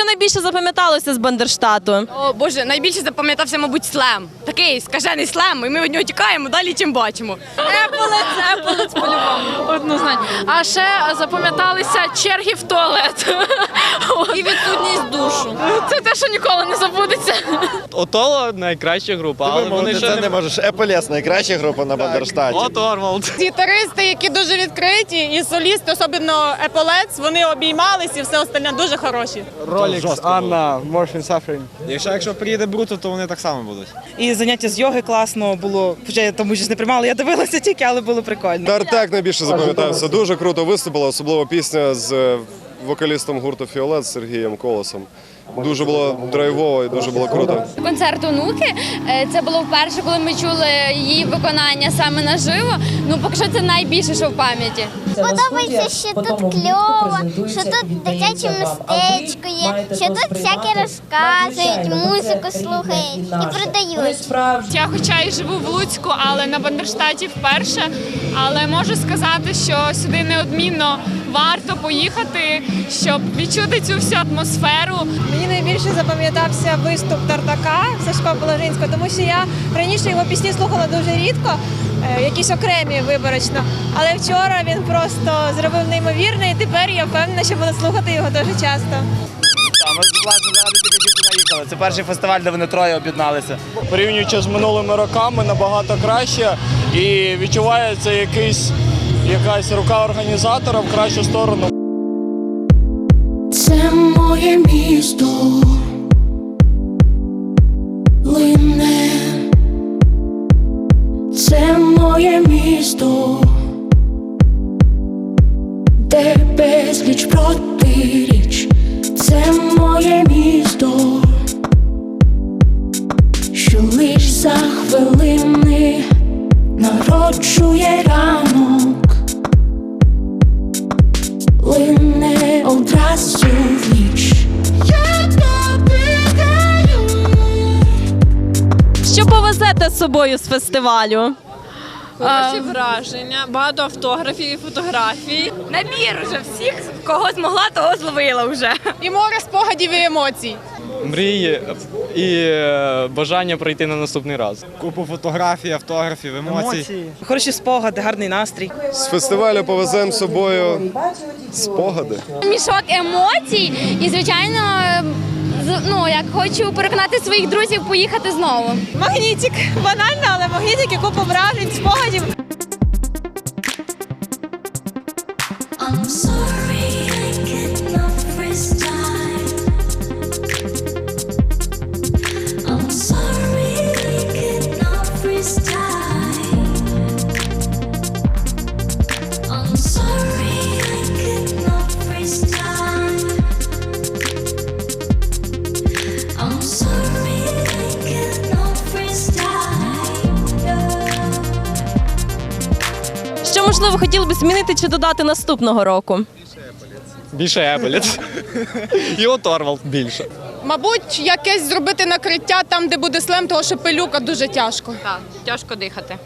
Що найбільше запам'яталося з Бандерштату? О боже, найбільше запам'ятався, мабуть, слем. Такий скажений слем, і ми від нього тікаємо далі, чим бачимо. Еполець, еполець по-любому. Однозначно. А ще запам'яталися черги в туалет. І відсутність душу. Це те, що ніколи не забудеться. Отоло найкраща група, але вони ще не не можеш. Еполес найкраща група на Бандерштаті. От Орвалд. Гітаристи, які дуже відкриті, і солісти, особливо Еполец, вони обіймались і все остальне дуже хороші. Rolex, Анна, Morphine Suffering. Якщо, якщо приїде Бруто, то вони так само будуть. І заняття з йоги класно було. Хоча я тому щось не приймала, я дивилася тільки, але було прикольно. Тартак найбільше запам'ятався. Дуже круто виступила, особливо пісня з вокалістом гурту Фіолет Сергієм Колосом. Дуже було драйвово і дуже було круто. Концерт онуки. Е, Це було вперше, коли ми чули її виконання саме наживо. Ну, поки що це найбільше, що в пам'яті. Подобається, що тут кльово, що тут дитяче містечко є, що тут всяке розказують, музику слухають і продають. Я хоча й живу в Луцьку, але на Бандерштаті вперше. Але можу сказати, що сюди неодмінно варто поїхати, щоб відчути цю всю атмосферу. Мені найбільше запам'ятався виступ Тартака Сашка Положинського, тому що я раніше його пісні слухала дуже рідко, е, якісь окремі виборочно. Але вчора він просто зробив неймовірне, і тепер я впевнена, що буду слухати його дуже часто. Ми власне заради тільки. Це перший фестиваль, де вони троє об'єдналися. Порівнюючи з минулими роками, набагато краще і відчувається якийсь, якась рука організатора в кращу сторону. Це моє місто. Лине. Це моє місто. Де безліч протиріч. Це моє місто. Що лиш за хвилини народжує ранок. Лине одразу Що з собою з фестивалю? Хороші враження, багато автографів і фотографій. Набір уже всіх, кого змогла, того зловила вже. І море спогадів і емоцій. Мрії і е, бажання прийти на наступний раз. Купу фотографій, автографів, емоцій. Хороші спогади, гарний настрій. З фестивалю повеземо з собою спогади. Мішок емоцій, і звичайно, ну як хочу переконати своїх друзів поїхати знову. Магнітик. Банально, але магнітик яку вражень, спогадів. I'm sorry можливо хотіли би змінити чи додати наступного року? Більше Еполіт. І оторвал більше. Мабуть, якесь зробити накриття там, де буде слем, того що пилюка дуже тяжко. Так, тяжко дихати.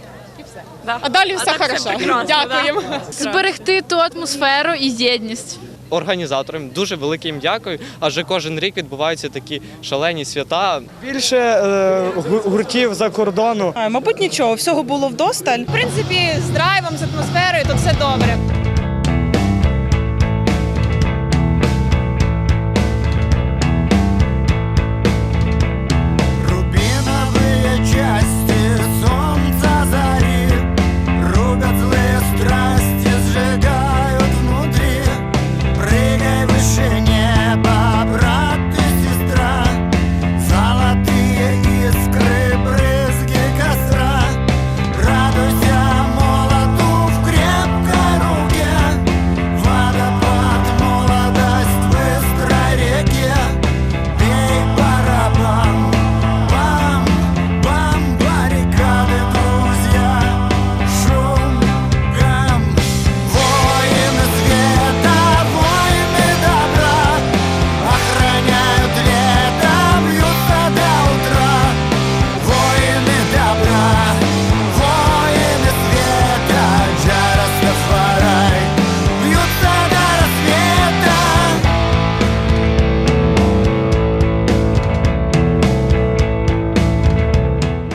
А далі все так все хорошо. Дякуємо. Зберегти ту атмосферу і єдність. Організаторам дуже велике їм дякую, адже кожен рік відбуваються такі шалені свята. Більше е, гуртів за кордону. А, мабуть, нічого, всього було вдосталь. В принципі, з драйвом, з атмосферою, то все добре.